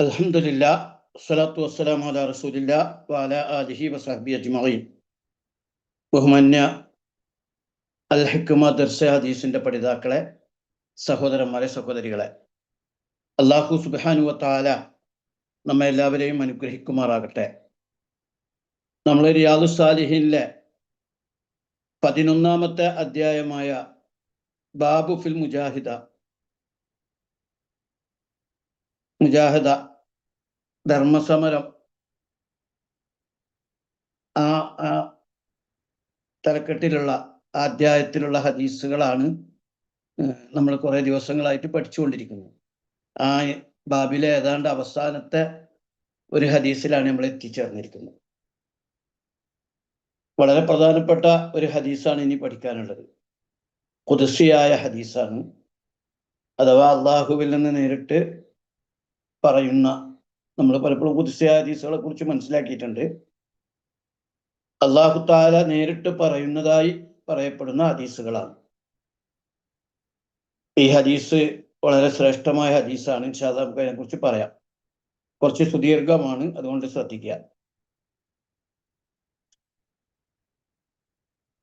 അൽഹംദുലില്ല സ്വലാത്തു വസ്സലാം അല റസൂലില്ല വാല അലിഹി വസാഹബി അജ്മീൻ ബഹുമാന്യ അൽ ഹിക്കുമ ഹദീസിന്റെ പഠിതാക്കളെ സഹോദരന്മാരെ സഹോദരികളെ അള്ളാഹു സുബാനു വത്താല നമ്മെ എല്ലാവരെയും അനുഗ്രഹിക്കുമാറാകട്ടെ. നമ്മൾ റിയാദു സാലിഹിനിലെ പതിനൊന്നാമത്തെ അധ്യായമായ ബാബു ഫിൽ മുജാഹിദ മുജാഹിദ ധർമ്മസമരം. ആ ആ തലക്കെട്ടിലുള്ള അധ്യായത്തിലുള്ള ഹദീസുകളാണ് നമ്മൾ കുറേ ദിവസങ്ങളായിട്ട് പഠിച്ചുകൊണ്ടിരിക്കുന്നത്. ആ ബാബിലെ ഏതാണ്ട് അവസാനത്തെ ഒരു ഹദീസിലാണ് നമ്മൾ എത്തിച്ചേർന്നിരിക്കുന്നത്. വളരെ പ്രധാനപ്പെട്ട ഒരു ഹദീസാണ് ഇനി പഠിക്കാനുള്ളത്. കുതിസിയായ ഹദീസാണ്. അഥവാ അള്ളാഹുവിൽ നിന്ന് നേരിട്ട് പറയുന്ന നമ്മൾ പലപ്പോഴും കുതിസിയായ ഹദീസുകളെ കുറിച്ച് മനസ്സിലാക്കിയിട്ടുണ്ട് അള്ളാഹു താല നേരിട്ട് പറയുന്നതായി പറയപ്പെടുന്ന ഹദീസുകളാണ് ഈ ഹദീസ് വളരെ ശ്രേഷ്ഠമായ ഹദീസാണ് ഇൻഷാദ് നമുക്ക് അതിനെക്കുറിച്ച് പറയാം കുറച്ച് സുദീർഘമാണ് അതുകൊണ്ട് ശ്രദ്ധിക്കുക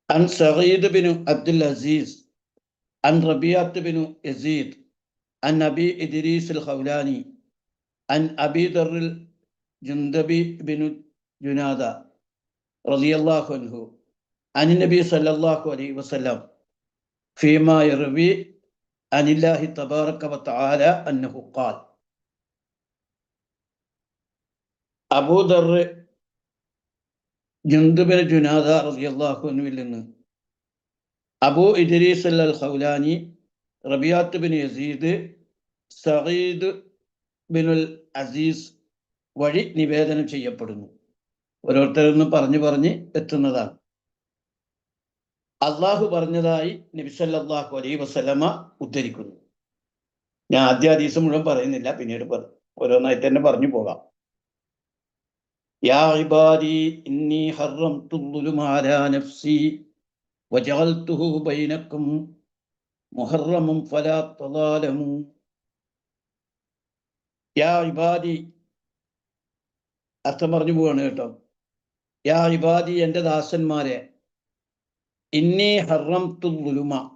عن سعيد بن عبد العزيز عن ربيعة بن يزيد عن أبي إدريس الخولاني عن أبي ذر الجندب بن جنادة رضي الله عنه عن النبي صلى الله عليه وسلم فيما يروي عن الله تبارك وتعالى أنه قال أبو ذر جندبي بن جنادة رضي الله عنه أبو إدريس الخولاني ربيعة بن يزيد سعيد بن അസീസ് വഴി നിവേദനം ചെയ്യപ്പെടുന്നു. ഓരോരുത്തരെന്ന് പറഞ്ഞു പറഞ്ഞ് എത്തുന്നതാണ്. അള്ളാഹു പറഞ്ഞതായി നബിസല്ലാഹു അലൈ വസ്ലമ ഉദ്ധരിക്കുന്നു. ഞാൻ ആദ്യ ഹദീസ് മുഴുവൻ പറയുന്നില്ല പിന്നീട് പറഞ്ഞു ഓരോന്നായി തന്നെ പറഞ്ഞു പോകാം. യാ ഇബാദി ഇന്നി നഫ്സി മുഹറമും ഫലാ യാ ഇബാദി. അർത്ഥം പറഞ്ഞു പോവാണ് കേട്ടോ. യാ ഇബാദി എന്റെ ദാസന്മാരെ. ഇന്നി ഹറം തുലുമ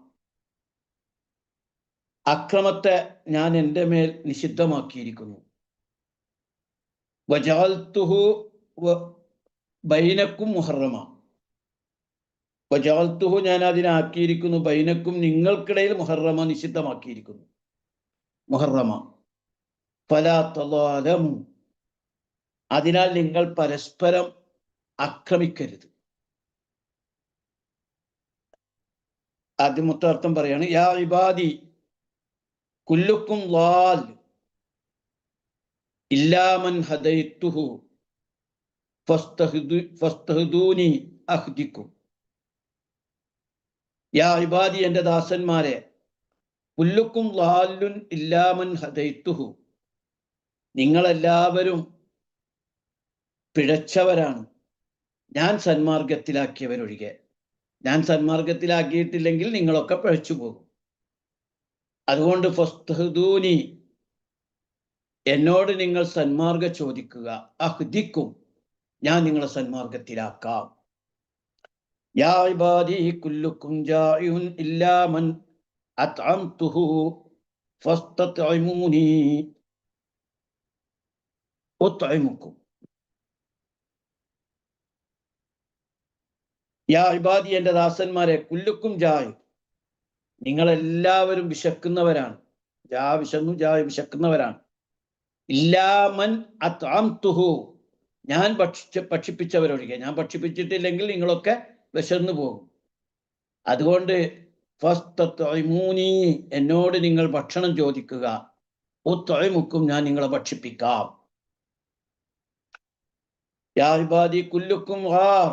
അക്രമത്തെ ഞാൻ എന്റെ മേൽ നിഷിദ്ധമാക്കിയിരിക്കുന്നു. വജാൽത്തുഹു ബൈനക്കും മുഹറമ. വജാൽത്തുഹു ഞാൻ അതിനാക്കിയിരിക്കുന്നു. ബൈനക്കും നിങ്ങൾക്കിടയിൽ മുഹറമ നിഷിദ്ധമാക്കിയിരിക്കുന്നു. മുഹറമ. ഫലാത്തലാലമു അതിനാൽ നിങ്ങൾ പരസ്പരം ആക്രമിക്കരുത് അർത്ഥം പറയാണ് യാ ഇബാദി കുല്ലുക്കും ലാൽ ഇല്ലാമൻ ഹദൈത്തുഹു ഫസ്തഹുദൂനി അഹ്ദിക്കും. യാ ഇബാദി എന്റെ ദാസന്മാരെ പുല്ലുക്കും ലാലുൻ ഇല്ലാമൻ ഹദൈത്തുഹു നിങ്ങളെല്ലാവരും പിഴച്ചവരാണ്. ഞാൻ സന്മാർഗത്തിലാക്കിയവരൊഴികെ. ഞാൻ സന്മാർഗത്തിലാക്കിയിട്ടില്ലെങ്കിൽ നിങ്ങളൊക്കെ പിഴച്ചു പോകും. അതുകൊണ്ട് ഫസ്തൂനി എന്നോട് നിങ്ങൾ സന്മാർഗ ചോദിക്കുക. അഹ്ദിക്കും ഞാൻ നിങ്ങളെ സന്മാർഗത്തിലാക്കാം. യാ ഇബാദി കുല്ലുക്കും ഇല്ലാ മൻ ഉത്ഇമുക്കും യാ ഇബാദി എന്റെ ദാസന്മാരെ കുല്ലുക്കും ജായ്. നിങ്ങളെല്ലാവരും വിശക്കുന്നവരാണ്. ജാ വിശന്നു ജാ വിശക്കുന്നവരാണ്. ഇല്ലാമൻ അത്അംതുഹു. ഞാൻ ഭക്ഷിച്ച ഭക്ഷിപ്പിച്ചവരൊഴികെ. ഞാൻ ഭക്ഷിപ്പിച്ചിട്ടില്ലെങ്കിൽ നിങ്ങളൊക്കെ വിശന്നു പോകും. അതുകൊണ്ട് ഫസ്തത്തൊയ്മൂനി എന്നോട് നിങ്ങൾ ഭക്ഷണം ചോദിക്കുക. ഒത്തൊയ്മുക്കും ഞാൻ നിങ്ങളെ ഭക്ഷിപ്പിക്കാം. യാബാദി കുല്ലുക്കും ഹാർ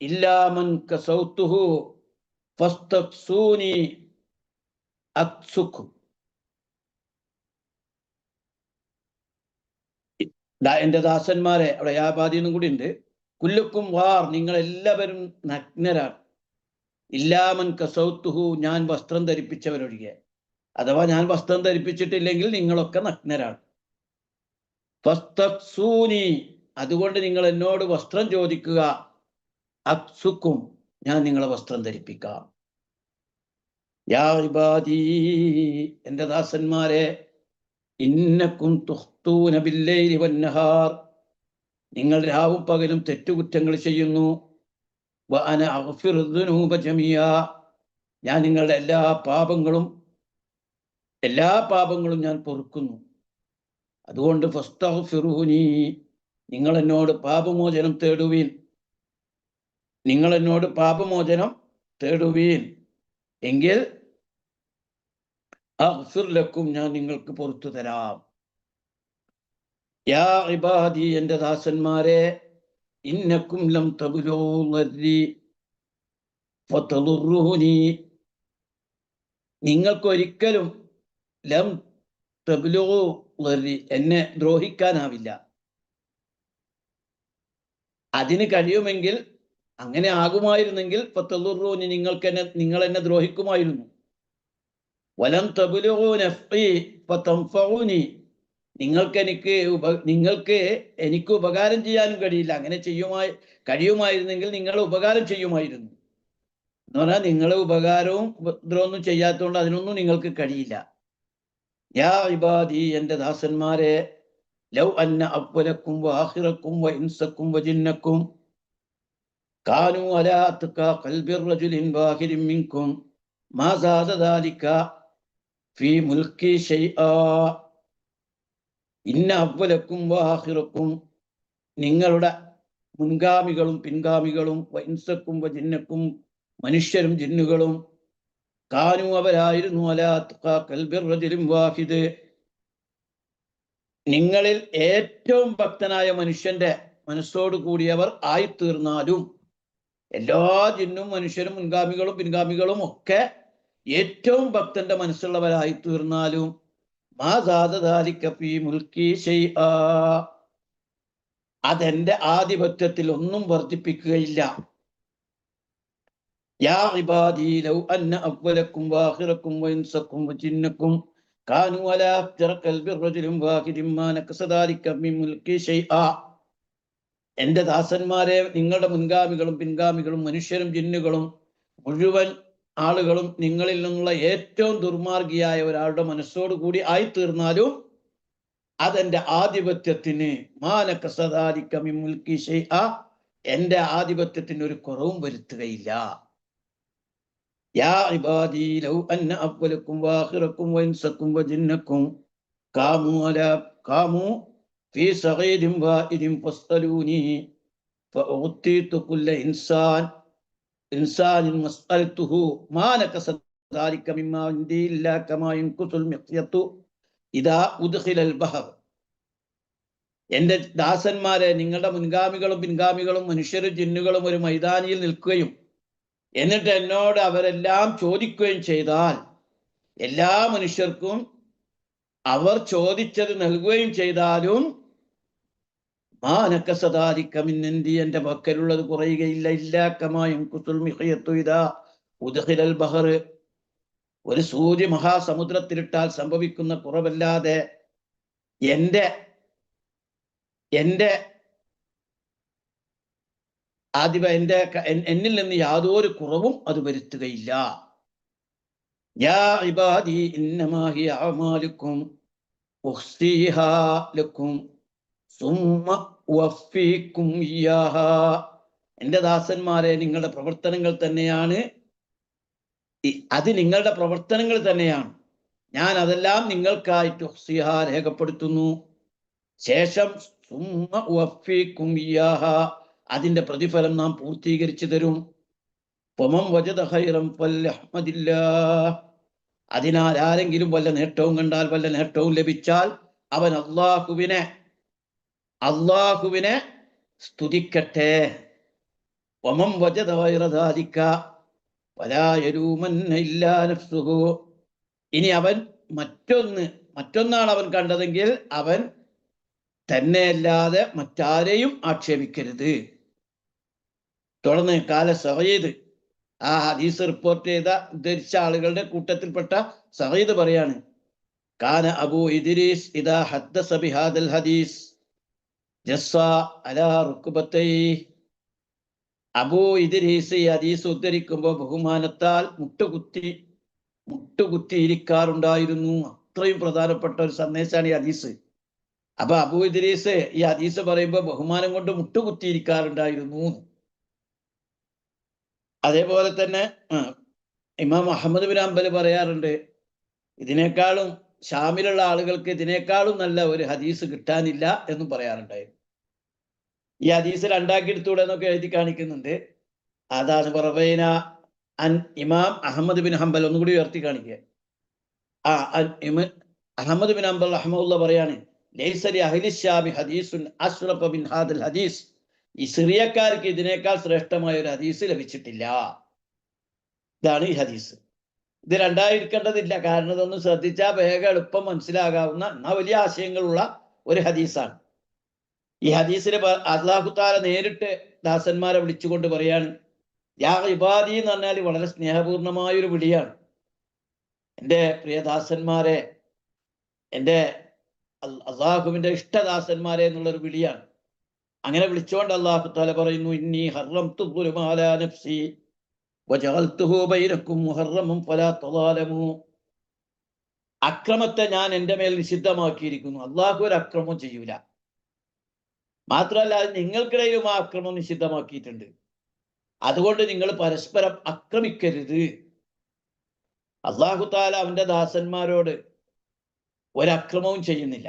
ഇല്ലാമൻ കസൗത്തുഹു ഫസ്തക്സൂനി അക്സുക്കും എന്റെ ദാസന്മാരെ അവിടെ യാപാതി എന്നും കൂടി ഉണ്ട്. കുല്ലുക്കും വാർ നിങ്ങൾ എല്ലാവരും നഗ്നരാണ് ഇല്ലാമൻ കസൗത്തുഹു ഞാൻ വസ്ത്രം ധരിപ്പിച്ചവരൊഴികെ. അഥവാ ഞാൻ വസ്ത്രം ധരിപ്പിച്ചിട്ടില്ലെങ്കിൽ നിങ്ങളൊക്കെ നഗ്നരാണ്. ഫസ്തക്സൂനി അതുകൊണ്ട് നിങ്ങൾ എന്നോട് വസ്ത്രം ചോദിക്കുക. അക്സുക്കും ഞാൻ നിങ്ങളെ വസ്ത്രം ധരിപ്പിക്കാം. യാ എന്റെ ദാസന്മാരെ ഇന്നക്കും തുഹ്തൂനബില്ലൈലി വന്നഹാർ. നിങ്ങൾ രാവും പകലും തെറ്റുകുറ്റങ്ങൾ ചെയ്യുന്നു. വഅന ഞാൻ നിങ്ങളുടെ എല്ലാ പാപങ്ങളും എല്ലാ പാപങ്ങളും ഞാൻ പൊറുക്കുന്നു. അതുകൊണ്ട് ഫസ്തഗ്ഫിറൂനി നിങ്ങൾ എന്നോട് പാപമോചനം തേടുവീൻ. നിങ്ങൾ എന്നോട് പാപമോചനം തേടുവീൻ. എങ്കിൽ അഗ്ഫിർ ലക്കും ഞാൻ നിങ്ങൾക്ക് പുറത്തു തരാം. യാ ഇബാദി എന്റെ ദാസന്മാരെ ഇന്നക്കും ലം ഫതദുറൂനി നിങ്ങൾക്കൊരിക്കലും ലം തബുലോ എന്നെ ദ്രോഹിക്കാനാവില്ല. അതിന് കഴിയുമെങ്കിൽ അങ്ങനെ ആകുമായിരുന്നെങ്കിൽ ഫത്തലുറൂനി നിങ്ങൾക്ക് എന്നെ നിങ്ങൾ എന്നെ ദ്രോഹിക്കുമായിരുന്നു. വലം തബുലൂനി നിങ്ങൾക്ക് എനിക്ക് ഉപ നിങ്ങൾക്ക് എനിക്ക് ഉപകാരം ചെയ്യാനും കഴിയില്ല. അങ്ങനെ ചെയ്യുമായി കഴിയുമായിരുന്നെങ്കിൽ നിങ്ങൾ ഉപകാരം ചെയ്യുമായിരുന്നു. എന്ന് പറഞ്ഞാൽ നിങ്ങൾ ഉപകാരവും ഉപദ്രവമൊന്നും ചെയ്യാത്തതുകൊണ്ട് അതിനൊന്നും നിങ്ങൾക്ക് കഴിയില്ല. യാ ഇബാദി എന്റെ ദാസന്മാരെ ലൗ അന്ന അവലക്കും വാഹിറക്കും വ ഇൻസക്കും കാനു അലാത്തുക കൽബിർ റജുലിൻ വാഹിരിൻ മിൻകും മാ സാദ ഫീ മുൽക്കി ഷൈആ. ഇന്ന അവലക്കും വാഹിറക്കും നിങ്ങളുടെ മുൻഗാമികളും പിൻഗാമികളും വൈൻസക്കും ജിന്നക്കും മനുഷ്യരും ജിന്നുകളും കാനു അവരായിരുന്നു അലാത്തുക കൽബിർ റജുലിൻ വാഹിദ്. നിങ്ങളിൽ ഏറ്റവും ഭക്തനായ മനുഷ്യന്റെ മനസ്സോട് കൂടിയവർ ആയിത്തീർന്നാലും എല്ലാ ജിന്നും മനുഷ്യരും മുൻഗാമികളും പിൻഗാമികളും ഒക്കെ ഏറ്റവും ഭക്തന്റെ മനസ്സുള്ളവരായി തീർന്നാലും അതെന്റെ ആധിപത്യത്തിൽ ഒന്നും വർദ്ധിപ്പിക്കുകയില്ല. യാ ഇബാദി ലൗ അന്ന വാഹിറക്കും വജിന്നക്കും ولا ബിർറജുലിൻ വാഹിദിൻ മാ നഖസ ദാലിക മിൻ മുൽക്കി ഷൈആ. എന്റെ ദാസന്മാരെ നിങ്ങളുടെ മുൻഗാമികളും പിൻഗാമികളും മനുഷ്യരും ജിന്നുകളും മുഴുവൻ ആളുകളും നിങ്ങളിൽ നിന്നുള്ള ഏറ്റവും ദുർമാർഗിയായ ഒരാളുടെ മനസ്സോട് കൂടി ആയിത്തീർന്നാലും അതെന്റെ ആധിപത്യത്തിന് മാനക്കസദാലിക്കമി മുൽക്കി ആ എന്റെ ആധിപത്യത്തിന് ഒരു കുറവും വരുത്തുകയില്ല. യാ ഇബാദി ലൗ അന്ന അവലക്കും വാഹിറക്കും വൻസക്കും വജിന്നക്കും കാമു അല കാമു في صغير وائد فاسألوني فأعطيت كل إنسان إنسان مسألته ما نقص ذلك مما عندي إلا كما ينقص المخيط إذا أدخل البحر എന്റെ ദാസന്മാരെ നിങ്ങളുടെ മുൻഗാമികളും പിൻഗാമികളും മനുഷ്യരും ജിന്നുകളും ഒരു മൈതാനിയിൽ നിൽക്കുകയും എന്നിട്ട് എന്നോട് അവരെല്ലാം ചോദിക്കുകയും ചെയ്താൽ എല്ലാ മനുഷ്യർക്കും അവർ ചോദിച്ചത് നൽകുകയും ചെയ്താലും മാനക്കസദാരിക്കമിന്നെന്തി എന്റെ പക്കലുള്ളത് കുറയുകയില്ല. ഇല്ലാക്കമായും കമായും കുസുൽ മിഹയത്തു ഇതാ ഉദഹിലൽ ബഹർ. ഒരു സൂര്യ മഹാസമുദ്രത്തിലിട്ടാൽ സംഭവിക്കുന്ന കുറവല്ലാതെ എന്റെ എന്റെ ആദിപ എന്റെ എന്നിൽ നിന്ന് യാതൊരു കുറവും അത് വരുത്തുകയില്ല. യാ ഇബാദി ലക്കും എന്റെ ദാസന്മാരെ നിങ്ങളുടെ പ്രവർത്തനങ്ങൾ തന്നെയാണ്. അത് നിങ്ങളുടെ പ്രവർത്തനങ്ങൾ തന്നെയാണ്. ഞാൻ അതെല്ലാം നിങ്ങൾക്കായിട്ട് രേഖപ്പെടുത്തുന്നു. ശേഷം സുമ്മ വഫീക്കും അതിന്റെ പ്രതിഫലം നാം പൂർത്തീകരിച്ചു തരും. പൊമം വജദ ഹൈറം അതിനാൽ ആരെങ്കിലും വല്ല നേട്ടവും കണ്ടാൽ വല്ല നേട്ടവും ലഭിച്ചാൽ അവൻ അള്ളാഹുവിനെ അള്ളാഹുവിനെ സ്തുതിക്കട്ടെ. ഒമം ദാലിക നഫ്സുഹു. ഇനി അവൻ മറ്റൊന്ന് മറ്റൊന്നാണ് അവൻ കണ്ടതെങ്കിൽ അവൻ തന്നെയല്ലാതെ മറ്റാരെയും ആക്ഷേപിക്കരുത്. തുടർന്ന് കാല സഹീദ് ആ ഹദീസ് റിപ്പോർട്ട് ചെയ്ത ഉദ്ധരിച്ച ആളുകളുടെ കൂട്ടത്തിൽപ്പെട്ട സഹീദ് പറയാണ് കാന അബു ഇദ്രീസ് ഇദാ ഹദ്ദസ ബിഹാദൽ ഹദീസ് ജസ്സ അലാ റുക്കുബത്തൈ അബൂ ഇദ്രീസ് ഈ ഹദീസ് ഉദ്ധരിക്കുമ്പോൾ ബഹുമാനത്താൽ മുട്ടുകുത്തി മുട്ടുകുത്തിയിരിക്കാറുണ്ടായിരുന്നു. അത്രയും പ്രധാനപ്പെട്ട ഒരു സന്ദേശമാണ് ഈ ഹദീസ്. അപ്പൊ അബൂ ഇദ്രീസ് ഈ ഹദീസ് പറയുമ്പോൾ ബഹുമാനം കൊണ്ട് മുട്ടുകുത്തിയിരിക്കാറുണ്ടായിരുന്നു. അതേപോലെ തന്നെ ഇമാം അഹമ്മദ് ബിൻ അംബൽ പറയാറുണ്ട് ഇതിനേക്കാളും ഷാമിലുള്ള ആളുകൾക്ക് ഇതിനേക്കാളും നല്ല ഒരു ഹദീസ് കിട്ടാനില്ല എന്നും പറയാറുണ്ടായിരുന്നു. ഈ ഹദീസ് രണ്ടാക്കി എടുത്തൂടെ എന്നൊക്കെ എഴുതി കാണിക്കുന്നുണ്ട്. അതാണ് പറവൈന അൻ ഇമാം അഹമ്മദ് ബിൻ ഹംബൽ. ഒന്നുകൂടി ഉയർത്തി കാണിക്കുക. ആ അഹമ്മദ് ബിൻ ഹംബൽ അഹമ്മദുള്ള പറയാണ് ഹദീസുൻ ഹദീസ്. ഈ സിറിയക്കാർക്ക് ഇതിനേക്കാൾ ശ്രേഷ്ഠമായ ഒരു ഹദീസ് ലഭിച്ചിട്ടില്ല. ഇതാണ് ഈ ഹദീസ്. ഇത് രണ്ടായിരിക്കേണ്ടതില്ല. കാരണം ഇതൊന്ന് ശ്രദ്ധിച്ചാൽ വേഗം എളുപ്പം മനസ്സിലാകാവുന്ന എന്നാ വലിയ ആശയങ്ങളുള്ള ഒരു ഹദീസാണ്. ഈ ഹദീസിന് അള്ളാഹു താല നേരിട്ട് ദാസന്മാരെ വിളിച്ചുകൊണ്ട് പറയാണ് യാ ഇബാദി എന്ന് പറഞ്ഞാൽ വളരെ സ്നേഹപൂർണമായ ഒരു വിളിയാണ് എന്റെ പ്രിയദാസന്മാരെ എന്റെ അള്ളാഹുവിന്റെ ഇഷ്ടദാസന്മാരെ എന്നുള്ളൊരു വിളിയാണ്. അങ്ങനെ വിളിച്ചുകൊണ്ട് അള്ളാഹു താല പറയുന്നു ഇന്നി ഹർറം അക്രമത്തെ ഞാൻ എന്റെ മേൽ നിഷിദ്ധമാക്കിയിരിക്കുന്നു. അള്ളാഹു ഒരു അക്രമം ചെയ്യൂല. മാത്രമല്ല നിങ്ങൾക്കിടയിലും ആ അക്രമം നിഷിദ്ധമാക്കിയിട്ടുണ്ട്. അതുകൊണ്ട് നിങ്ങൾ പരസ്പരം അക്രമിക്കരുത്. അള്ളാഹു താല അവന്റെ ദാസന്മാരോട് ഒരക്രമവും ചെയ്യുന്നില്ല.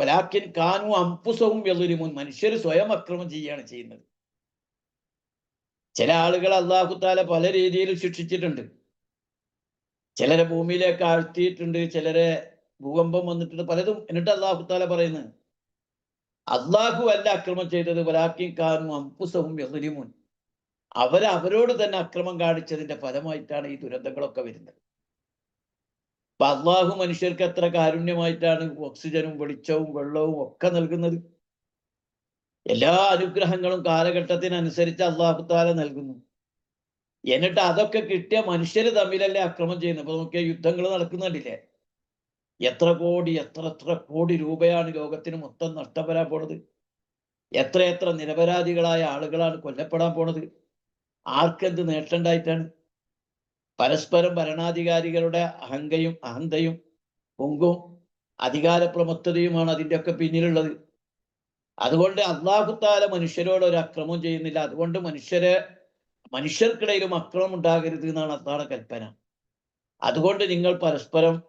വലാക്കിൻ കാനു അംപുസവും വെള്ളുരുമുൻ മനുഷ്യർ സ്വയം അക്രമം ചെയ്യുകയാണ് ചെയ്യുന്നത്. ചില ആളുകൾ അള്ളാഹുത്താല പല രീതിയിൽ ശിക്ഷിച്ചിട്ടുണ്ട്. ചിലരെ ഭൂമിയിലേക്ക് ആഴ്ത്തിയിട്ടുണ്ട് ചിലരെ ഭൂകമ്പം വന്നിട്ടുണ്ട് പലതും എന്നിട്ട് അള്ളാഹുത്താല പറയുന്നത്. അള്ളാഹു അല്ല അക്രമം ചെയ്തത് വലാക്കിൻ കാനു അംപുസവും വെള്ളുരുമുൻ അവരവരോട് തന്നെ അക്രമം കാണിച്ചതിന്റെ ഫലമായിട്ടാണ് ഈ ദുരന്തങ്ങളൊക്കെ വരുന്നത്. അപ്പൊ അള്ളാഹു മനുഷ്യർക്ക് എത്ര കാരുണ്യമായിട്ടാണ് ഓക്സിജനും വെളിച്ചവും വെള്ളവും ഒക്കെ നൽകുന്നത്? എല്ലാ അനുഗ്രഹങ്ങളും കാലഘട്ടത്തിനനുസരിച്ച് അള്ളാഹു താല നൽകുന്നു. എന്നിട്ട് അതൊക്കെ കിട്ടിയ മനുഷ്യർ തമ്മിലല്ലേ അക്രമം ചെയ്യുന്നത്? അപ്പൊ നോക്കിയാൽ യുദ്ധങ്ങൾ നടക്കുന്നുണ്ടില്ലേ? എത്ര കോടി എത്ര എത്ര കോടി രൂപയാണ് ലോകത്തിന് മൊത്തം നഷ്ടം വരാൻ പോണത്? എത്ര എത്ര നിരപരാധികളായ ആളുകളാണ് കൊല്ലപ്പെടാൻ പോണത്? ആർക്കെന്ത് നേട്ടണ്ടായിട്ടാണ് പരസ്പരം ഭരണാധികാരികളുടെ അഹങ്കയും അഹന്തയും പൊങ്കും അധികാരപ്രമത്തതയുമാണ് അതിന്റെയൊക്കെ പിന്നിലുള്ളത്. അതുകൊണ്ട് അള്ളാഹുത്താല മനുഷ്യരോട് ഒരു അക്രമം ചെയ്യുന്നില്ല. അതുകൊണ്ട് മനുഷ്യരെ മനുഷ്യർക്കിടയിലും അക്രമം ഉണ്ടാകരുത് എന്നാണ് അതാണ് കൽപ്പന. അതുകൊണ്ട് നിങ്ങൾ പരസ്പരം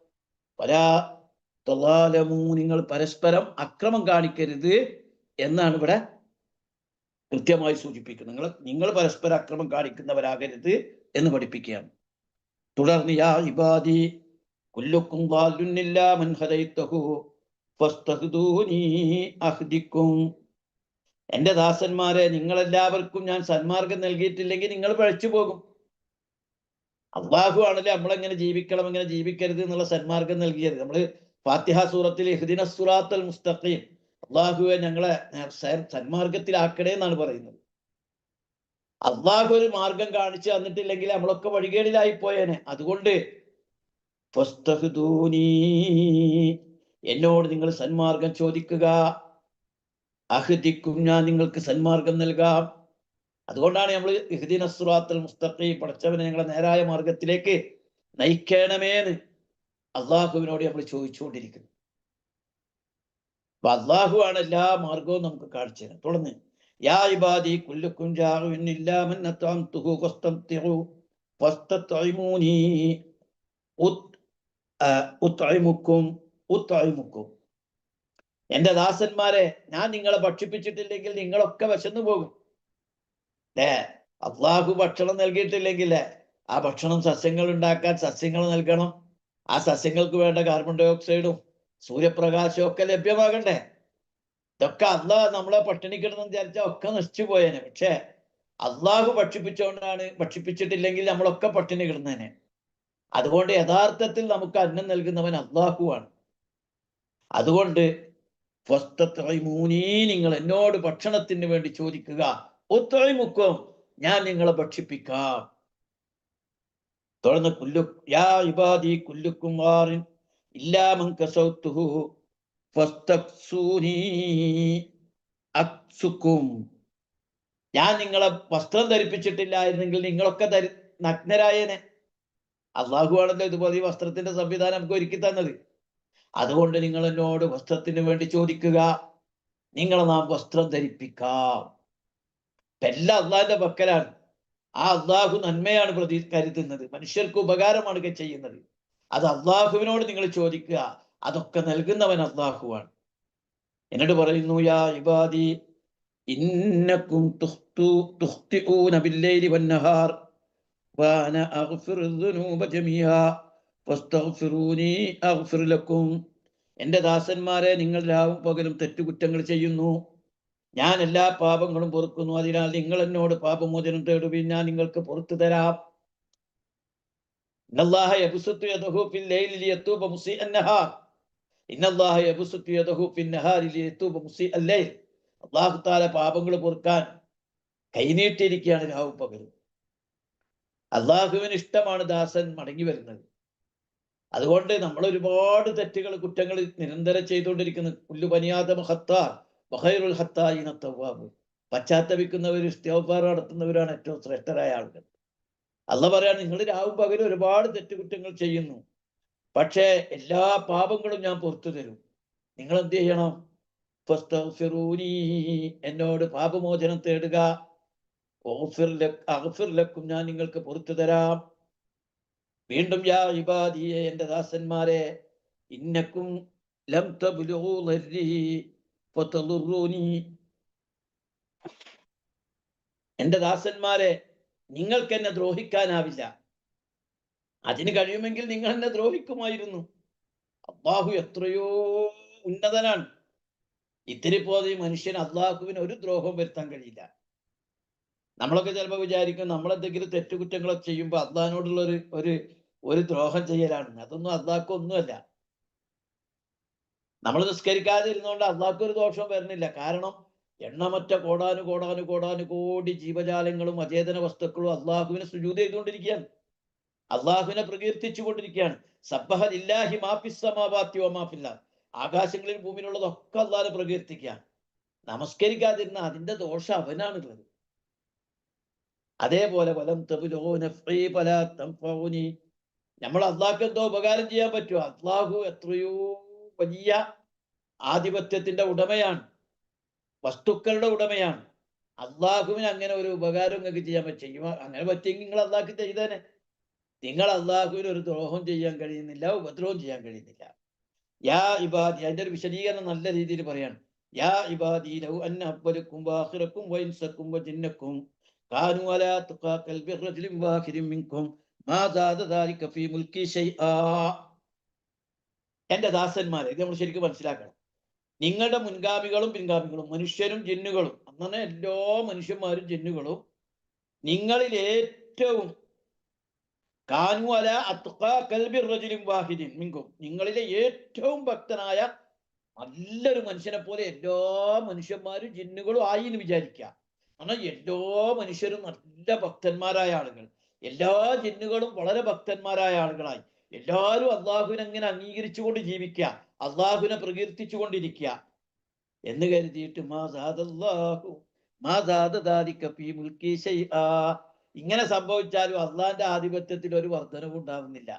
പല തൊള്ളാലമൂ നിങ്ങൾ പരസ്പരം അക്രമം കാണിക്കരുത് എന്നാണ് ഇവിടെ കൃത്യമായി സൂചിപ്പിക്കുന്നത്. നിങ്ങൾ നിങ്ങൾ പരസ്പരം അക്രമം കാണിക്കുന്നവരാകരുത് എന്ന് പഠിപ്പിക്കുകയാണ്. തുടർന്ന് യാ ഇബാദി. കുല്ലുക്കും വാലുന്നില്ല മൻഹദൈത്തഹു അഹ്ദിക്കും. എന്റെ ദാസന്മാരെ നിങ്ങളെല്ലാവർക്കും ഞാൻ സന്മാർഗം നൽകിയിട്ടില്ലെങ്കിൽ നിങ്ങൾ പഴച്ചു പോകും. അള്ളാഹു ആണല്ലേ നമ്മളെങ്ങനെ ജീവിക്കണം എങ്ങനെ ജീവിക്കരുത് എന്നുള്ള സന്മാർഗം നൽകിയത്. നമ്മൾ ഫാത്തിഹ സൂറത്തിൽ ഹുദിന സുറാത്തൽ മുസ്തഖീം. അള്ളാഹുവെ ഞങ്ങളെ സന്മാർഗത്തിലാക്കണേ എന്നാണ് പറയുന്നത്. അള്ളാഹു ഒരു മാർഗം കാണിച്ചു തന്നിട്ടില്ലെങ്കിൽ നമ്മളൊക്കെ വഴികേടിലായി പോയേനെ. അതുകൊണ്ട് എന്നോട് നിങ്ങൾ സന്മാർഗം ചോദിക്കുക. അഹ്ദിക്കും ഞാൻ നിങ്ങൾക്ക് സന്മാർഗം നൽകാം. അതുകൊണ്ടാണ് നമ്മൾ ഇഹ്ദിൻ അസ്രാത്തൽ മുസ്തഖീം പഠിച്ചവനെ ഞങ്ങളെ നേരായ മാർഗത്തിലേക്ക് നയിക്കണമേന്ന് അള്ളാഹുവിനോട് നമ്മൾ ചോദിച്ചുകൊണ്ടിരിക്കുന്നു. അപ്പൊ അള്ളാഹു ആണ് എല്ലാ മാർഗവും നമുക്ക് കാണിച്ചു തരുന്നത്. തുടർന്ന് യാ ഇബാദി ദാസന്മാരെ ഞാൻ നിങ്ങളെ ഭക്ഷിപ്പിച്ചിട്ടില്ലെങ്കിൽ നിങ്ങളൊക്കെ വിശന്നു പോകും. ഏ അള്ളാഹു ഭക്ഷണം നൽകിയിട്ടില്ലെങ്കിൽ ആ ഭക്ഷണം സസ്യങ്ങൾ ഉണ്ടാക്കാൻ സസ്യങ്ങൾ നൽകണം. ആ സസ്യങ്ങൾക്ക് വേണ്ട കാർബൺ ഡൈ ഓക്സൈഡും സൂര്യപ്രകാശവും ഒക്കെ ലഭ്യമാകണ്ടേ. ഇതൊക്കെ അള്ളാഹ് നമ്മളെ പട്ടിണി കിടന്നു വിചാരിച്ചാൽ ഒക്കെ നശിച്ചു പോയേനെ. പക്ഷേ അള്ളാഹു ഭക്ഷിപ്പിച്ചുകൊണ്ടാണ് ഭക്ഷിപ്പിച്ചിട്ടില്ലെങ്കിൽ നമ്മളൊക്കെ പട്ടിണി കിടന്നേനെ. അതുകൊണ്ട് യഥാർത്ഥത്തിൽ നമുക്ക് അന്നം നൽകുന്നവൻ അള്ളാഹുവാണ്. അതുകൊണ്ട് മൂനീ നിങ്ങൾ എന്നോട് ഭക്ഷണത്തിന് വേണ്ടി ചോദിക്കുക. ഒത്തൊഴിമുക്കും ഞാൻ നിങ്ങളെ ഭക്ഷിപ്പിക്കാം. തുടർന്ന് കുല്ലു യാ ഇബാദി കുല്ലുക്കും ഇല്ലാമൻ കസൗത്തുഹു ഞാൻ നിങ്ങളെ വസ്ത്രം ധരിപ്പിച്ചിട്ടില്ലായിരുന്നെങ്കിൽ നിങ്ങളൊക്കെ ധരി നഗ്നരായേനെ. അള്ളാഹു ആണല്ലോ ഇതുപോലെ ഈ വസ്ത്രത്തിന്റെ സംവിധാനം നമുക്ക് ഒരുക്കി തന്നത്. അതുകൊണ്ട് നിങ്ങൾ എന്നോട് വസ്ത്രത്തിന് വേണ്ടി ചോദിക്കുക. നിങ്ങളെ നാം വസ്ത്രം ധരിപ്പിക്കാം. എല്ലാം അള്ളാഹിന്റെ പക്കലാണ്. ആ അള്ളാഹു നന്മയാണ് പ്രതി കരുതുന്നത്. മനുഷ്യർക്ക് ഉപകാരമാണ് ചെയ്യുന്നത്. അത് അള്ളാഹുവിനോട് നിങ്ങൾ ചോദിക്കുക. അതൊക്കെ നൽകുന്നവൻ അള്ളാഹുവാണ്. എന്നിട്ട് പറയുന്നു യാ ഇബാദി ഇന്നക്കും എന്റെ ദാസന്മാരെ നിങ്ങൾ രാവും പകലും തെറ്റുകുറ്റങ്ങൾ ചെയ്യുന്നു. ഞാൻ എല്ലാ പാപങ്ങളും പൊറുക്കുന്നു. അതിനാൽ നിങ്ങൾ എന്നോട് പാപമോചനം തേടുവിൻ. ഞാൻ നിങ്ങൾക്ക് പുറത്തു തരാം. ഇന്നല്ലാഹ തആല പാപങ്ങൾ പൊറുക്കാൻ കൈനീട്ടിയിരിക്കുകയാണ് രാവും പകൽ അള്ളാഹുവിന് ഇഷ്ടമാണ് ദാസൻ മടങ്ങി വരുന്നത്. അതുകൊണ്ട് നമ്മൾ ഒരുപാട് തെറ്റുകൾ കുറ്റങ്ങൾ നിരന്തരം ചെയ്തുകൊണ്ടിരിക്കുന്നു. പുല്ലു പനിയാത ഹത്താർ ബഹൈറുൽ ഹത്തായിന തവ്വാബ്. പശ്ചാത്തപിക്കുന്നവർ ഇസ്തോഫാർ നടത്തുന്നവരാണ് ഏറ്റവും ശ്രേഷ്ഠരായ ആളുകൾ. അല്ല പറയാൻ നിങ്ങൾ രാവും പകലും ഒരുപാട് തെറ്റുകുറ്റങ്ങൾ ചെയ്യുന്നു. പക്ഷേ എല്ലാ പാപങ്ങളും ഞാൻ പുറത്തു തരും. നിങ്ങൾ എന്ത് ചെയ്യണം? എന്നോട് പാപമോചനം തേടുക ും. ഞാൻ നിങ്ങൾക്ക് പുറത്തു തരാം. വീണ്ടും യാ ഇബാദിയെ എന്റെ ദാസന്മാരെ ഇന്നക്കും ലം ദാസന്മാരെ നിങ്ങൾക്ക് എന്നെ ദ്രോഹിക്കാനാവില്ല. അതിന് കഴിയുമെങ്കിൽ നിങ്ങൾ എന്നെ ദ്രോഹിക്കുമായിരുന്നു. അള്ളാഹു എത്രയോ ഉന്നതനാണ്. ഇത്തിരി പോതെ മനുഷ്യൻ അള്ളാഹുവിന് ഒരു ദ്രോഹം വരുത്താൻ കഴിയില്ല. നമ്മളൊക്കെ ചിലപ്പോൾ വിചാരിക്കും നമ്മളെന്തെങ്കിലും തെറ്റുകുറ്റങ്ങളൊക്കെ ചെയ്യുമ്പോൾ അള്ളാഹിനോടുള്ള ഒരു ഒരു ഒരു ദ്രോഹം ചെയ്യലാണ്. അതൊന്നും അള്ളാഹ്ക്ക് ഒന്നുമല്ല നമ്മൾ നിസ്കരിക്കാതെ ഇരുന്നുകൊണ്ട് അള്ളാഹ്ക്ക് ഒരു ദോഷം വരുന്നില്ല. കാരണം എണ്ണമറ്റ കോടാനു കോടാനു കോടാനു കോടി ജീവജാലങ്ങളും അചേതന വസ്തുക്കളും അള്ളാഹുവിനെ സുജൂത ചെയ്തുകൊണ്ടിരിക്കുകയാണ്. അള്ളാഹുവിനെ പ്രകീർത്തിച്ചു കൊണ്ടിരിക്കുകയാണ് സബ്ബഹ ഇല്ലാഹി മാഫിസ്സമാവാത്തി മാഫില്ല ആകാശങ്ങളിൽ ഭൂമിയിലുള്ളതൊക്കെ അള്ളാഹിനെ പ്രകീർത്തിക്കുക നമസ്കരിക്കാതിരുന്ന അതിന്റെ ദോഷം അവനാണുള്ളത്. അതേപോലെ വലം നമ്മൾ അള്ളാഹ്ക്ക് എന്തോ ഉപകാരം ചെയ്യാൻ പറ്റുമോ? അള്ളാഹു എത്രയോ വലിയ ആധിപത്യത്തിന്റെ ഉടമയാണ്. വസ്തുക്കളുടെ ഉടമയാണ്. അള്ളാഹുവിന് അങ്ങനെ ഒരു ഉപകാരം നിങ്ങൾക്ക് ചെയ്യാൻ പറ്റും അങ്ങനെ പറ്റിയെങ്കിൽ നിങ്ങൾ അള്ളാഹ്ക്ക് ചെയ്തേനെ. നിങ്ങൾ അള്ളാഹുവിന് ഒരു ദ്രോഹം ചെയ്യാൻ കഴിയുന്നില്ല ഉപദ്രവം ചെയ്യാൻ കഴിയുന്നില്ല. യാ ഇബാദി അതിന്റെ ഒരു വിശദീകരണം നല്ല രീതിയിൽ പറയാണ്. യാ ഇബാദി ലൗ അന്ന അബ്ബലക്കും വാഹിറക്കും വൈൻസക്കും വജിന്നക്കും കാനു അലാ തുഖാ കൽബി റജുലിൻ വാഹിദിൻ മിൻകും. മാ സാദ ദാലിക ഫീ മുൽക്കി ശൈആ. എന്റെ ദാസന്മാരെ ഇത് നമ്മൾ ശരിക്കും മനസ്സിലാക്കണം. നിങ്ങളുടെ മുൻഗാമികളും പിൻഗാമികളും മനുഷ്യരും ജിന്നുകളും അങ്ങനെ എല്ലാ മനുഷ്യന്മാരും ജിന്നുകളും നിങ്ങളിൽ ഏറ്റവും വാഹിദിൻ മിങ്കും. നിങ്ങളിലെ ഏറ്റവും ഭക്തനായ നല്ലൊരു മനുഷ്യനെ പോലെ എല്ലാ മനുഷ്യന്മാരും ജിന്നുകളും ആയി എന്ന് വിചാരിക്കുക. കാരണം എല്ലാ മനുഷ്യരും നല്ല ഭക്തന്മാരായ ആളുകൾ. എല്ലാ ജിന്നുകളും വളരെ ഭക്തന്മാരായ ആളുകളായി. എല്ലാവരും അള്ളാഹുവിനെ അങ്ങനെ അംഗീകരിച്ചുകൊണ്ട് ജീവിക്കുക. അള്ളാഹുവിനെ പ്രകീർത്തിച്ചുകൊണ്ടിരിക്കുക. എന്ന് കരുതിയിട്ട് മാതാദ് അള്ളാഹു മാതാദ് ഇങ്ങനെ സംഭവിച്ചാലും അള്ളാന്റെ ആധിപത്യത്തിൽ ഒരു വർധനവും ഉണ്ടാവുന്നില്ല.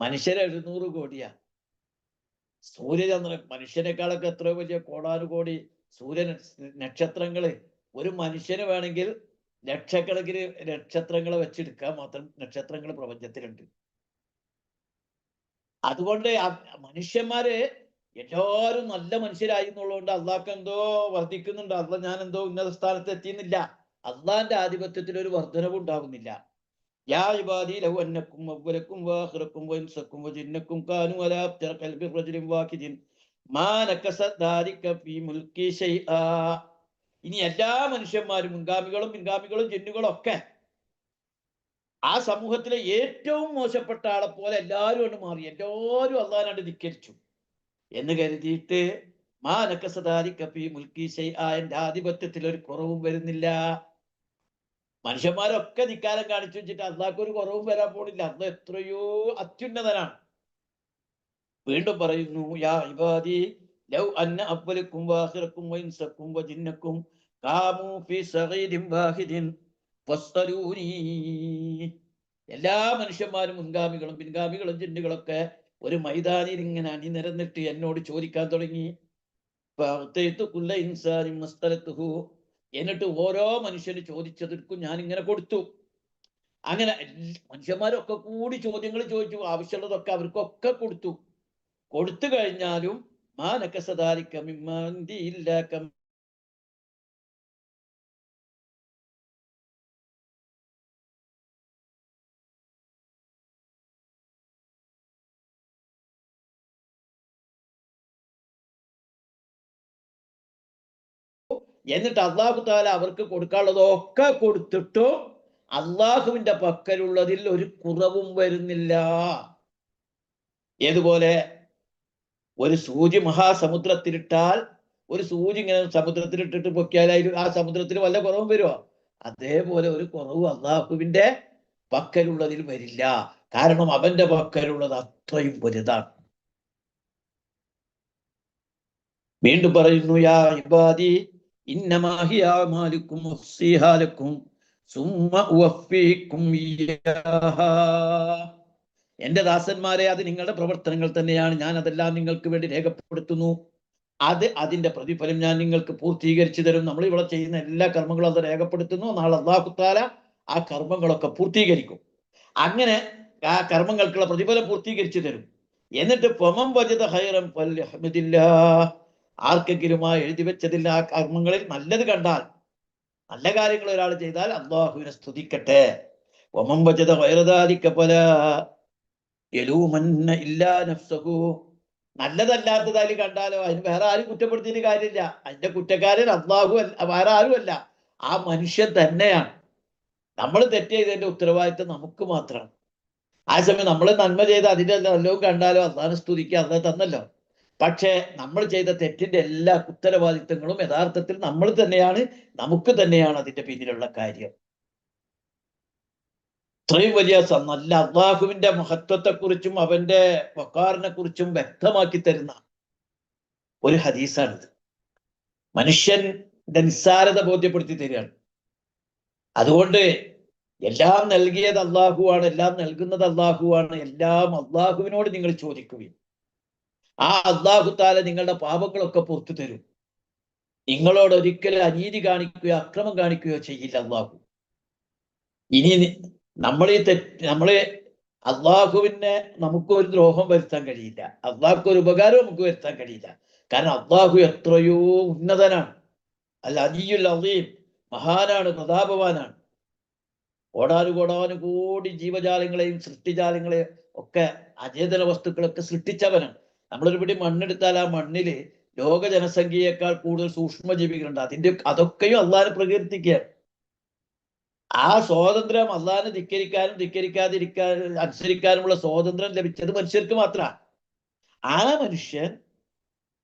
മനുഷ്യർ എഴുന്നൂറ് കോടിയാ. സൂര്യചന്ദ്രൻ മനുഷ്യനേക്കാളൊക്കെ എത്രയോ വലിയ കോടാനുകോടി സൂര്യ നക്ഷത്രങ്ങൾ. ഒരു മനുഷ്യന് വേണമെങ്കിൽ ലക്ഷക്കണക്കിന് നക്ഷത്രങ്ങളെ വെച്ചെടുക്കാൻ മാത്രം നക്ഷത്രങ്ങൾ പ്രപഞ്ചത്തിലുണ്ട്. അതുകൊണ്ട് മനുഷ്യന്മാര് എല്ലാവരും നല്ല മനുഷ്യരായി എന്നുള്ളതുകൊണ്ട് അള്ളാഹ് എന്തോ വർദ്ധിക്കുന്നുണ്ട്. അള്ള ഞാൻ എന്തോ ഉന്നത സ്ഥാനത്ത് എത്തിയെന്നില്ല. അള്ളാന്റെ ആധിപത്യത്തിൽ ഒരു വർധനവ് ഉണ്ടാകുന്നില്ല യാ അന്നക്കും അവലക്കും വൻസക്കും ജിന്നക്കും കാനു മാ നക്കസ ഫീ മുൽക്കി ഇനി എല്ലാ മനുഷ്യന്മാരും മുൻഗാമികളും പിൻഗാമികളും ജിന്നുകളും ഒക്കെ ആ സമൂഹത്തിലെ ഏറ്റവും മോശപ്പെട്ട ആളെ പോലെ എല്ലാവരും കൊണ്ട് മാറി. എല്ലാവരും അള്ളാഹാണ്ട് ധിക്കരിച്ചു. എന്ന് കരുതിയിട്ട് മാനക്കസദാരി കപ്പി മുൽക്കി ആ എന്റെ ആധിപത്യത്തിൽ ഒരു കുറവും വരുന്നില്ല. മനുഷ്യന്മാരൊക്കെ ധിക്കാരം കാണിച്ചു വെച്ചിട്ട് അള്ളാഹ്ക്ക് ഒരു കുറവും വരാൻ പോണില്ല. അന്ന് എത്രയോ അത്യുന്നതനാണ്. വീണ്ടും പറയുന്നു യാ ഇബാദി ലൗ വാഹിറക്കും ഫി വാഹിദിൻ എല്ലാ മനുഷ്യന്മാരും മുൻഗാമികളും പിൻഗാമികളും ജിന്നുകളൊക്കെ ഒരു മൈതാനിയിൽ ഇങ്ങനെ അണിനിരന്നിട്ട് എന്നോട് ചോദിക്കാൻ തുടങ്ങി. എന്നിട്ട് ഓരോ മനുഷ്യന് ചോദിച്ചതിർക്കും ഞാൻ ഇങ്ങനെ കൊടുത്തു. അങ്ങനെ മനുഷ്യന്മാരൊക്കെ കൂടി ചോദ്യങ്ങൾ ചോദിച്ചു ആവശ്യമുള്ളതൊക്കെ അവർക്കൊക്കെ കൊടുത്തു. കൊടുത്തു കഴിഞ്ഞാലും മാനക്കസദാരിക്കം എന്നിട്ട് അള്ളാഹു താല അവർക്ക് കൊടുക്കാനുള്ളതൊക്കെ കൊടുത്തിട്ടും അള്ളാഹുവിന്റെ പക്കലുള്ളതിൽ ഒരു കുറവും വരുന്നില്ല. ഏതുപോലെ? ഒരു സൂചി മഹാസമുദ്രത്തിലിട്ടാൽ ഒരു സൂചി ഇങ്ങനെ സമുദ്രത്തിലിട്ടിട്ട് പൊക്കിയാൽ അതിൽ ആ സമുദ്രത്തിൽ വല്ല കുറവും വരുമോ അതേപോലെ ഒരു കുറവ് അള്ളാഹുവിന്റെ പക്കലുള്ളതിൽ വരില്ല. കാരണം അവന്റെ പക്കലുള്ളത് അത്രയും വലുതാണ്. വീണ്ടും പറയുന്നു യാ ഇബാദി എന്റെ ദാസന്മാരെ അത് നിങ്ങളുടെ പ്രവർത്തനങ്ങൾ തന്നെയാണ്. ഞാൻ അതെല്ലാം നിങ്ങൾക്ക് വേണ്ടി രേഖപ്പെടുത്തുന്നു. അത് അതിന്റെ പ്രതിഫലം ഞാൻ നിങ്ങൾക്ക് പൂർത്തീകരിച്ചു തരും. നമ്മൾ ഇവിടെ ചെയ്യുന്ന എല്ലാ കർമ്മങ്ങളും അത് രേഖപ്പെടുത്തുന്നു. നാളെ അള്ളാഹുത്താല ആ കർമ്മങ്ങളൊക്കെ പൂർത്തീകരിക്കും. അങ്ങനെ ആ കർമ്മങ്ങൾക്കുള്ള പ്രതിഫലം പൂർത്തീകരിച്ചു തരും. എന്നിട്ട് പൊമം വജത ഹൈറം ഫൽയഹ്മദില്ലാ. ആർക്കെങ്കിലും ആ എഴുതി വെച്ചതിൽ ആ കർമ്മങ്ങളിൽ നല്ലത് കണ്ടാൽ നല്ല കാര്യങ്ങൾ ഒരാൾ ചെയ്താൽ അള്ളാഹുവിനെ സ്തുതിക്കട്ടെ. ഒമം വജത വൈറദാലിക്ക പല യലൂമന്ന ഇല്ലാ നഫ്സഹു. നല്ലതല്ലാത്തതായി കണ്ടാലോ? അതിന് വേറെ ആരും കുറ്റപ്പെടുത്തിയിട്ട് കാര്യമില്ല. അതിന്റെ കുറ്റക്കാരൻ അള്ളാഹു അല്ല വേറെ ആരുമല്ല ആ മനുഷ്യൻ തന്നെയാണ്. നമ്മൾ തെറ്റ് ചെയ്തതിന്റെ ഉത്തരവാദിത്വം നമുക്ക് മാത്രമാണ്. ആ സമയം നമ്മൾ നന്മ ചെയ്ത് അതിന്റെ നല്ലവും കണ്ടാലോ? അള്ളാഹിനെ സ്തുതിക്കുക അള്ളാഹ് തന്നല്ലോ. പക്ഷേ നമ്മൾ ചെയ്ത തെറ്റിന്റെ എല്ലാ ഉത്തരവാദിത്തങ്ങളും യഥാർത്ഥത്തിൽ നമ്മൾ തന്നെയാണ് നമുക്ക് തന്നെയാണ് അതിന്റെ പിന്നിലുള്ള കാര്യം. ഇത്രയും വലിയ നല്ല അള്ളാഹുവിന്റെ മഹത്വത്തെക്കുറിച്ചും അവന്റെ വക്കാറിനെ കുറിച്ചും വ്യക്തമാക്കി തരുന്ന ഒരു ഹദീസാണിത്. മനുഷ്യന്റെ നിസ്സാരത ബോധ്യപ്പെടുത്തി തരികയാണ്. അതുകൊണ്ട് എല്ലാം നൽകിയത് അള്ളാഹുവാണ് എല്ലാം നൽകുന്നത് അള്ളാഹുവാണ് എല്ലാം അള്ളാഹുവിനോട് നിങ്ങൾ ചോദിക്കുകയും ആ അള്ളാഹു താല നിങ്ങളുടെ പാപങ്ങളൊക്കെ പുറത്തു തരും. നിങ്ങളോട് ഒരിക്കലും അനീതി കാണിക്കുകയോ അക്രമം കാണിക്കുകയോ ചെയ്യില്ല അള്ളാഹു ഇനി നമ്മളെ തെറ്റ് നമ്മളെ അള്ളാഹുവിനെ നമുക്ക് ഒരു ദ്രോഹം വരുത്താൻ കഴിയില്ല. അള്ളാഹുക്ക് ഒരു ഉപകാരം നമുക്ക് വരുത്താൻ കഴിയില്ല. കാരണം അള്ളാഹു എത്രയോ ഉന്നതനാണ്. അല്ല അലിയുൽ അലീം മഹാനാണ് പ്രതാപവാനാണ്. കോടാനു കോടാനു കോടി ജീവജാലങ്ങളെയും സൃഷ്ടിജാലങ്ങളെയും ഒക്കെ അചേതന വസ്തുക്കളൊക്കെ സൃഷ്ടിച്ചവനാണ്. നമ്മളൊരു പിടി മണ്ണെടുത്താൽ ആ മണ്ണിൽ ലോക ജനസംഖ്യയേക്കാൾ കൂടുതൽ സൂക്ഷ്മജീവികളുണ്ട് അതിന്റെ അതൊക്കെയും അള്ളാഹിനെ പ്രകീർത്തിക്കുകയാണ് ആ സ്വാതന്ത്ര്യം അള്ളാഹിനെ ധിക്കരിക്കാനും ധിക്കരിക്കാതിരിക്കാൻ അനുസരിക്കാനുമുള്ള സ്വാതന്ത്ര്യം ലഭിച്ചത് മനുഷ്യർക്ക് മാത്രമാണ്. ആ മനുഷ്യൻ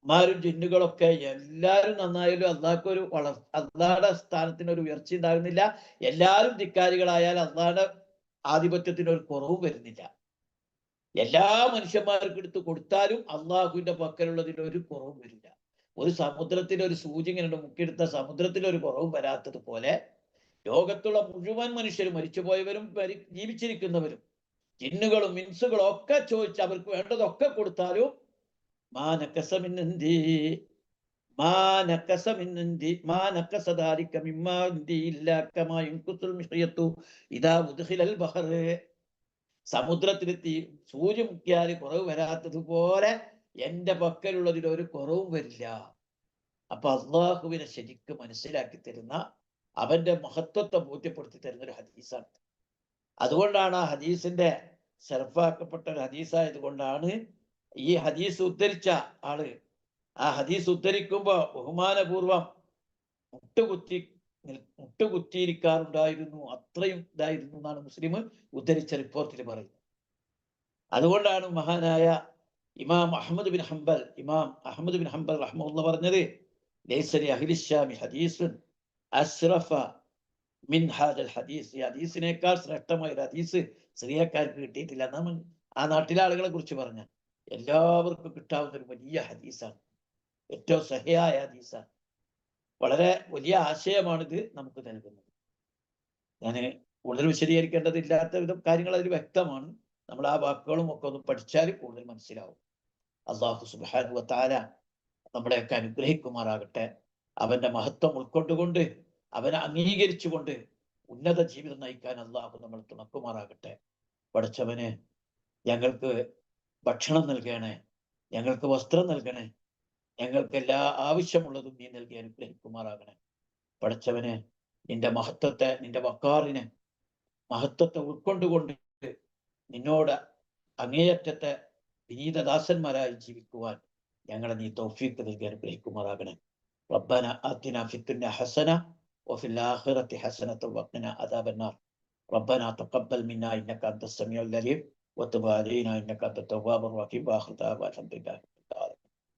മാരും ജിന്നുകളൊക്കെ എല്ലാവരും നന്നായാലും അള്ളാഹ്ക്ക് ഒരു വളർ അള്ളാഹയുടെ സ്ഥാനത്തിന് ഒരു ഉയർച്ച ഉണ്ടാകുന്നില്ല. എല്ലാവരും ധിക്കാരികളായാൽ അള്ളാഹയുടെ ആധിപത്യത്തിന് ഒരു കുറവും വരുന്നില്ല. എല്ലാ മനുഷ്യന്മാർക്കും എടുത്ത് കൊടുത്താലും അള്ളാഹുവിന്റെ പക്കലുള്ളതിന് ഒരു കുറവും വരില്ല. ഒരു സമുദ്രത്തിന്റെ ഒരു സൂചി ഇങ്ങനെ മുക്കിയെടുത്ത സമുദ്രത്തിൽ ഒരു കുറവും വരാത്തതുപോലെ ലോകത്തുള്ള മുഴുവൻ മനുഷ്യരും മരിച്ചുപോയവരും മരി- ജീവിച്ചിരിക്കുന്നവരും ജിന്നുകളും മിൻസുകളും ഒക്കെ ചോദിച്ച് അവർക്ക് വേണ്ടതൊക്കെ കൊടുത്താലും മാ നക്കസമിന്നന്തി മാ നക്കസമിന്നന്തി മാ നക്കസദാരിക്ക മിമ്മാ ഇന്തി ഇല്ലാ കമാ യുൻകുസുൽ ഇദാ ഉദ്ഖിലൽ ബഹറ്. സമുദ്രത്തിലെത്തി സൂര്യ മുക്കിയാൽ കുറവ് വരാത്തതുപോലെ എന്റെ പക്കലുള്ളതിൽ ഒരു കുറവും വരില്ല. അപ്പൊ അള്ളാഹുവിനെ ശരിക്കും മനസ്സിലാക്കി തരുന്ന അവന്റെ മഹത്വത്തെ ബോധ്യപ്പെടുത്തി തരുന്ന ഒരു ഹദീസാണ്. അതുകൊണ്ടാണ് ആ ഹദീസിന്റെ ശർഫാക്കപ്പെട്ട ഒരു ഹദീസായത് കൊണ്ടാണ് ഈ ഹദീസ് ഉദ്ധരിച്ച ആൾ. ആ ഹദീസ് ഉദ്ധരിക്കുമ്പോൾ ബഹുമാനപൂർവം മുട്ടുകുത്തി മുട്ടുകുത്തിയിരിക്കാറുണ്ടായിരുന്നു. അത്രയും ഇതായിരുന്നു എന്നാണ് മുസ്ലിം ഉദ്ധരിച്ച റിപ്പോർട്ടിൽ പറയുന്നത്. അതുകൊണ്ടാണ് മഹാനായ ഇമാം അഹമ്മദ് ബിൻ ഹംബൽ ഇമാം അഹമ്മദ് ബിൻ ഹംബൽ റഹ്മുള്ള പറഞ്ഞത് അസ്റഫ മിൻ ഹാദൽ ഹദീസ്. ഈ ഹദീസിനേക്കാൾ ശ്രേഷ്ഠമായ ഒരു ഹദീസ് സ്ത്രീയക്കാർക്ക് കിട്ടിയിട്ടില്ല എന്നാണ് ആ നാട്ടിലെ ആളുകളെ കുറിച്ച് പറഞ്ഞ എല്ലാവർക്കും കിട്ടാവുന്ന ഒരു വലിയ ഹദീസാണ്. ഏറ്റവും സഹയായ ഹദീസാണ്. വളരെ വലിയ ആശയമാണിത് നമുക്ക് നൽകുന്നത്. ഞാൻ കൂടുതൽ വിശദീകരിക്കേണ്ടതില്ലാത്ത വിധം കാര്യങ്ങൾ അതിൽ വ്യക്തമാണ്. നമ്മൾ ആ വാക്കുകളും ഒക്കെ ഒന്ന് പഠിച്ചാൽ കൂടുതൽ മനസ്സിലാവും. അള്ളാഹു സുബാനു താര നമ്മളെയൊക്കെ അനുഗ്രഹിക്കുമാറാകട്ടെ. അവന്റെ മഹത്വം ഉൾക്കൊണ്ടുകൊണ്ട് അവനെ അംഗീകരിച്ചുകൊണ്ട് ഉന്നത ജീവിതം നയിക്കാൻ അള്ളാഹു നമ്മൾ തുണക്കുമാറാകട്ടെ. പഠിച്ചവന് ഞങ്ങൾക്ക് ഭക്ഷണം നൽകണേ ഞങ്ങൾക്ക് വസ്ത്രം നൽകണേ ഞങ്ങൾക്ക് എല്ലാ ആവശ്യമുള്ളതും നീ നൽകി അനുഗ്രഹിക്കുമാറാകണേ പഠിച്ചവന് നിന്റെ മഹത്വത്തെ നിന്റെ വക്കാറിനെ മഹത്വത്തെ ഉൾക്കൊണ്ടുകൊണ്ട് നിന്നോട് അങ്ങേയറ്റത്തെ വിനീതദാസന്മാരായി ജീവിക്കുവാൻ ഞങ്ങളെ നീ തൗഫീഖ് നൽകി അനുഗ്രഹിക്കുമാറാകണേ ربنا آتنا في الدنيا حسنة وفي الآخرة حسنة وقنا عذاب النار ربنا تقبل منا إنك أنت السميع العليم وتب علينا إنك أنت التواب الرحيم وآخر دعوانا الحمد لله